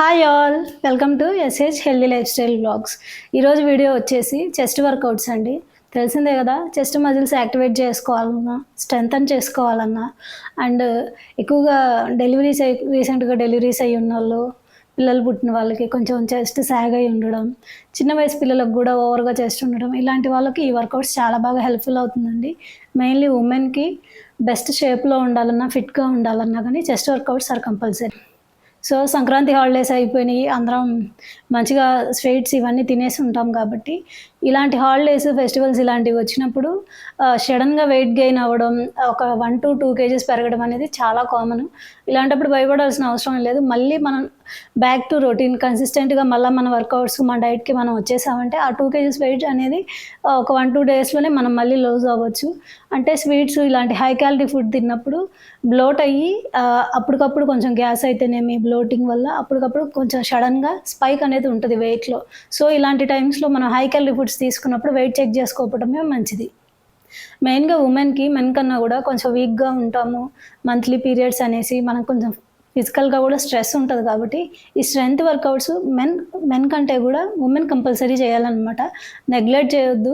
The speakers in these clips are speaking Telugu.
Hi all welcome to SH healthy lifestyle blogs ఈరోజు వీడియో వచ్చేసి చెస్ట్ వర్కౌట్స్ అండి. తెలిసిందే కదా చెస్ట్ మజిల్స్ యాక్టివేట్ చేసుకోవాలన్నా స్ట్రెంగ్తన్ చేసుకోవాలన్నా అండ్ ఎక్కువగా డెలివరీస్ అయి రీసెంట్గా డెలివరీస్ అయ్యి ఉన్న వాళ్ళు పిల్లలు పుట్టిన వాళ్ళకి కొంచెం చెస్ట్ సాగ్ అయి ఉండడం చిన్న వయసు పిల్లలకు కూడా ఓవర్గా చెస్ట్ ఉండడం ఇలాంటి వాళ్ళకి ఈ వర్కౌట్స్ చాలా బాగా హెల్ప్ఫుల్ అవుతుందండి. మెయిన్లీ ఉమెన్కి బెస్ట్ షేప్లో ఉండాలన్నా ఫిట్గా ఉండాలన్నా కానీ chest workouts are compulsory so Sankranti holidays అయిపోయినాయి. అందరం మంచిగా స్వీట్స్ ఇవన్నీ తినేసి ఉంటాం కాబట్టి ఇలాంటి హాలిడేస్ ఫెస్టివల్స్ ఇలాంటివి వచ్చినప్పుడు సడన్గా వెయిట్ గెయిన్ అవ్వడం ఒక వన్ టు టూ కేజీస్ పెరగడం అనేది చాలా కామన్. ఇలాంటప్పుడు భయపడాల్సిన అవసరం లేదు. మళ్ళీ మనం బ్యాక్ టు రొటీన్ కన్సిస్టెంట్గా మళ్ళీ మన వర్కౌట్స్ మన డైట్కి మనం వచ్చేసామంటే ఆ టూ కేజీస్ వెయిట్ అనేది ఒక వన్ టూ డేస్లోనే మనం మళ్ళీ లూజ్ అవ్వచ్చు. అంటే స్వీట్స్ ఇలాంటి హై క్యాలరీ ఫుడ్ తిన్నప్పుడు బ్లోట్ అయ్యి అప్పటికప్పుడు కొంచెం గ్యాస్ అయితేనేమి బ్లోటింగ్ వల్ల అప్పటికప్పుడు కొంచెం సడన్గా స్పైక్ అనేది ఉంటుంది వెయిట్లో సో ఇలాంటి టైమ్స్లో మనం హై క్యాలరీ ఫుడ్స్ తీసుకున్నప్పుడు వెయిట్ చెక్ చేసుకోవటమే మంచిది. మెయిన్గా ఉమెన్కి మెన్ కన్నా కూడా కొంచెం వీక్గా ఉంటాము. మంత్లీ పీరియడ్స్ అనేసి మనకు కొంచెం ఫిజికల్గా కూడా స్ట్రెస్ ఉంటుంది కాబట్టి ఈ స్ట్రెంగ్త్ వర్కౌట్స్ మెన్ మెన్ కంటే కూడా ఉమెన్ కంపల్సరీ చేయాలన్నమాట. నెగ్లెక్ట్ చేయొద్దు.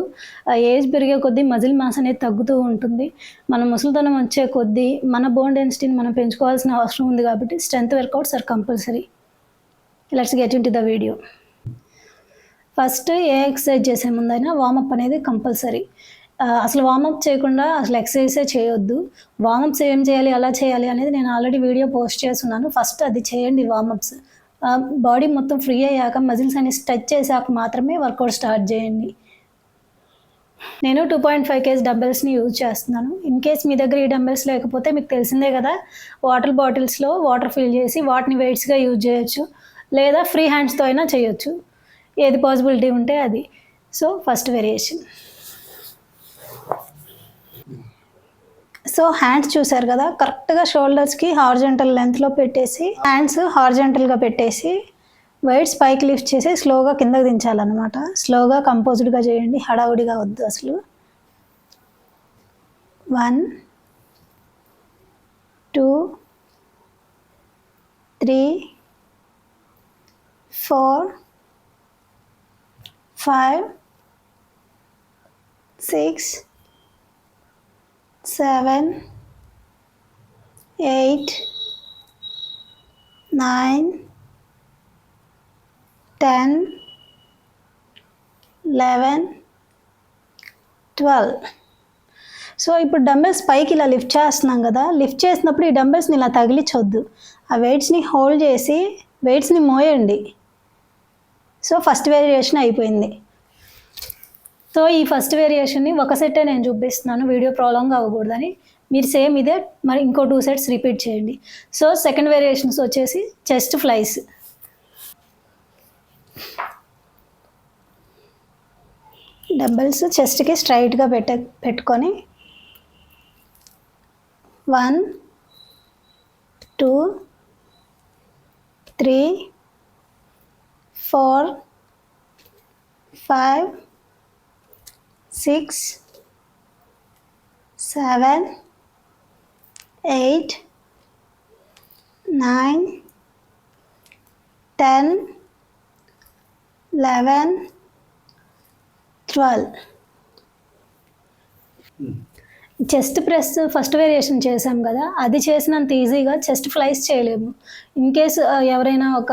ఆ ఏజ్ పెరిగే కొద్దీ మజిల్ మాస్ అనేది తగ్గుతూ ఉంటుంది. మన ముసలితనం వచ్చే కొద్దీ మన బోన్ డెన్సిటీని మనం పెంచుకోవాల్సిన అవసరం ఉంది కాబట్టి strength workouts are compulsory let's get into the video first A exercise చేసే ముందైనా వామప్ అనేది కంపల్సరీ అసలు వామప్ చేయకుండా అసలు ఎక్సర్సైజే చేయొద్దు. వామప్స్ ఏం చేయాలి ఎలా చేయాలి అనేది నేను ఆల్రెడీ వీడియో పోస్ట్ చేస్తున్నాను. ఫస్ట్ అది చేయండి వామప్స్ బాడీ మొత్తం ఫ్రీ అయ్యాక మజిల్స్ అన్ని స్ట్రెచ్ చేశాక మాత్రమే వర్కౌట్ స్టార్ట్ చేయండి. నేను టూ పాయింట్ ఫైవ్ కేజీ డంబెల్స్ని యూజ్ చేస్తున్నాను. ఇన్ కేస్ మీ దగ్గర ఈ డంబెల్స్ లేకపోతే మీకు తెలిసిందే కదా వాటర్ బాటిల్స్లో వాటర్ ఫిల్ చేసి వాటిని వెయిట్స్గా యూజ్ చేయొచ్చు. లేదా ఫ్రీ హ్యాండ్స్తో అయినా చేయొచ్చు. ఏది పాసిబిలిటీ ఉంటే అది. So first variation so hands చూసారు కదా కరెక్ట్గా షోల్డర్స్కి హార్జెంటల్ లెంత్లో పెట్టేసి హ్యాండ్స్ హార్జెంటల్గా పెట్టేసి వెయిట్స్ పైకి లిఫ్ట్ చేసి స్లోగా కిందకు దించాలన్నమాట. స్లోగా కంపోజ్డ్గా చేయండి హడావుడిగా వద్దు అసలు. One two three four five six seven eight nine ten eleven twelve so ఇప్పుడు డంబెల్స్ పైకి ఇలా లిఫ్ట్ చేస్తున్నాం కదా లిఫ్ట్ చేసినప్పుడు ఈ డంబెల్స్ని ఇలా తగిలించొద్దు. ఆ వెయిట్స్ని హోల్డ్ చేసి వెయిట్స్ని మోయండి. సో ఫస్ట్ వేరియేషన్ అయిపోయింది. సో ఈ ఫస్ట్ వేరియేషన్ని ఒక సెట్టే నేను చూపిస్తున్నాను. వీడియో ప్రాబ్లంగా అవ్వకూడదని. మీరు సేమ్ ఇదే మరి ఇంకో టూ సెట్స్ రిపీట్ చేయండి. సో సెకండ్ వేరియేషన్స్ వచ్చేసి చెస్ట్ ఫ్లైస్ డబ్బల్స్ చెస్ట్కి స్ట్రైట్గా పెట్ట పెట్టుకొని one two three four five six seven eight nine ten eleven twelve. Chest press first variation చేసాం కదా అది చేసినంత ఈజీగా చెస్ట్ ఫ్లైస్ చేయలేము. ఇన్ కేస్ ఎవరైనా ఒక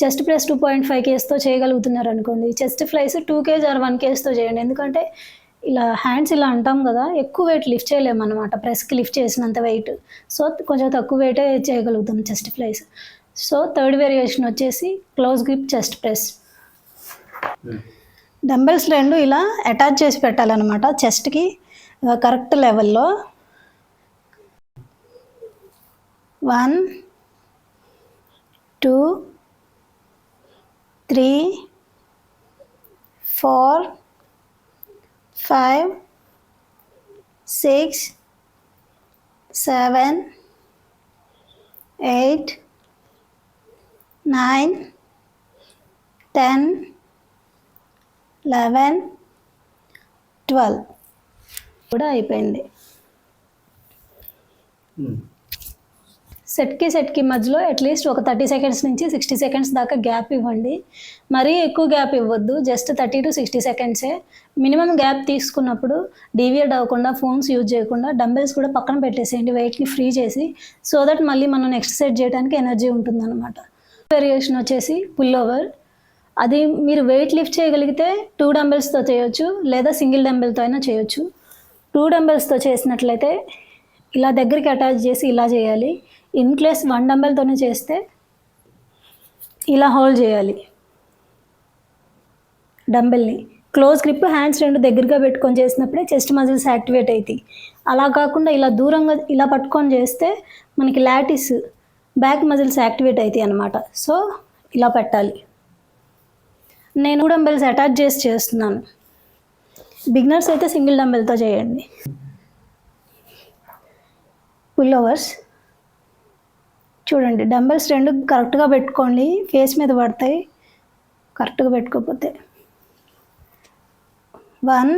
chest press two point five కేస్తో చేయగలుగుతున్నారు అనుకోండి. Chest flies two kg or one కేస్తో చేయండి. ఎందుకంటే ఇలా హ్యాండ్స్ ఇలా అంటాం కదా ఎక్కువ వెయిట్ లిఫ్ట్ చేయలేము అనమాట ప్రెస్కి లిఫ్ట్ చేసినంత వెయిట్ సో కొంచెం తక్కువ వెయిటే చేయగలుగుతాం chest flies. So third variation వచ్చేసి close grip chest press. Dumbbells రెండు ఇలా అటాచ్ చేసి పెట్టాలన్నమాట చెస్ట్కి కరెక్ట్ లెవెల్లో. One two three four five six seven eight nine ten eleven twelve. కూడా అయిపోయింది. Hmm. సెట్కి సెట్కి మధ్యలో అట్లీస్ట్ ఒక థర్టీ సెకండ్స్ నుంచి సిక్స్టీ సెకండ్స్ దాకా గ్యాప్ ఇవ్వండి. మరీ ఎక్కువ గ్యాప్ ఇవ్వద్దు జస్ట్ థర్టీ టు సిక్స్టీ సెకండ్సే మినిమం గ్యాప్ తీసుకున్నప్పుడు డీవియేట్ అవ్వకుండా ఫోన్స్ యూజ్ చేయకుండా డంబెల్స్ కూడా పక్కన పెట్టేసేయండి వెయిట్ని ఫ్రీ చేసి సో దట్ మళ్ళీ మనం నెక్స్ట్ సెట్ చేయడానికి ఎనర్జీ ఉంటుందన్నమాట. వేరియేషన్ వచ్చేసి పుల్ ఓవర్ అది మీరు వెయిట్ లిఫ్ట్ చేయగలిగితే టూ డంబెల్స్తో చేయొచ్చు లేదా సింగిల్ డంబెల్తో అయినా చేయొచ్చు. టూ డంబెల్స్తో చేసినట్లయితే ఇలా దగ్గరికి అటాచ్ చేసి ఇలా చేయాలి. ఇన్ ప్లేస్ వన్ డంబెల్తోనే చేస్తే ఇలా హోల్డ్ చేయాలి. డంబెల్ని క్లోజ్ గ్రిప్ హ్యాండ్స్ రెండు దగ్గరగా పెట్టుకొని చేసినప్పుడే చెస్ట్ మజిల్స్ యాక్టివేట్ అవుతాయి అలా కాకుండా ఇలా దూరంగా ఇలా పట్టుకొని చేస్తే మనకి లాటిస్ బ్యాక్ మజిల్స్ యాక్టివేట్ అవుతాయి అన్నమాట. సో ఇలా పెట్టాలి. నేను డంబెల్స్ అటాచ్ చేసి చేస్తున్నాను. బిగినర్స్ అయితే సింగిల్ డంబెల్తో చేయండి. పుల్ ఓవర్స్ చూడండి డంబెల్స్ రెండు కరెక్ట్గా పెట్టుకోండి. ఫేస్ మీద పడతాయి. కరెక్ట్గా పెట్టుకోకపోతే. One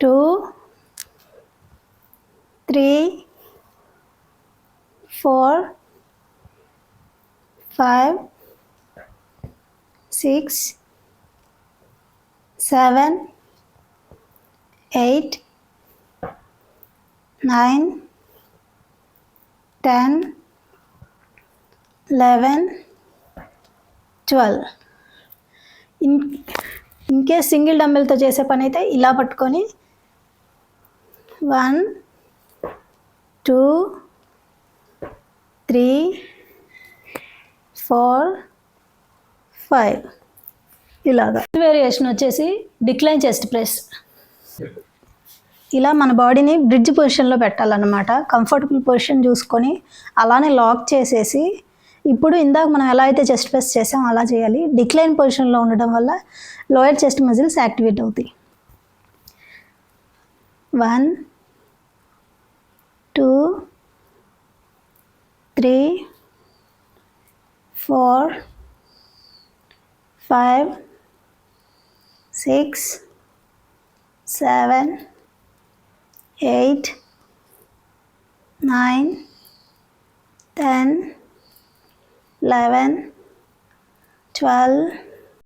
two three four five six seven eight nine ten eleven twelve. In in case single డంబెల్తో చేసే పని అయితే ఇలా పట్టుకొని one two three four five. ఇలాగా. వేరియేషన్ వచ్చేసి డిక్లైన్ చెస్ట్ ప్రెస్. ఇలా మన బాడీని బ్రిడ్జ్ పొజిషన్లో పెట్టాలన్నమాట. కంఫర్టబుల్ పొజిషన్ చూసుకొని అలానే లాక్ చేసేసి ఇప్పుడు ఇందాక మనం ఎలా అయితే చెస్ట్ ప్రెస్ చేసామో అలా చేయాలి. డిక్లైన్ పొజిషన్లో ఉండడం వల్ల లోయర్ చెస్ట్ మజిల్స్ యాక్టివేట్ అవుతాయి. One two three four five six seven eight nine ten eleven twelve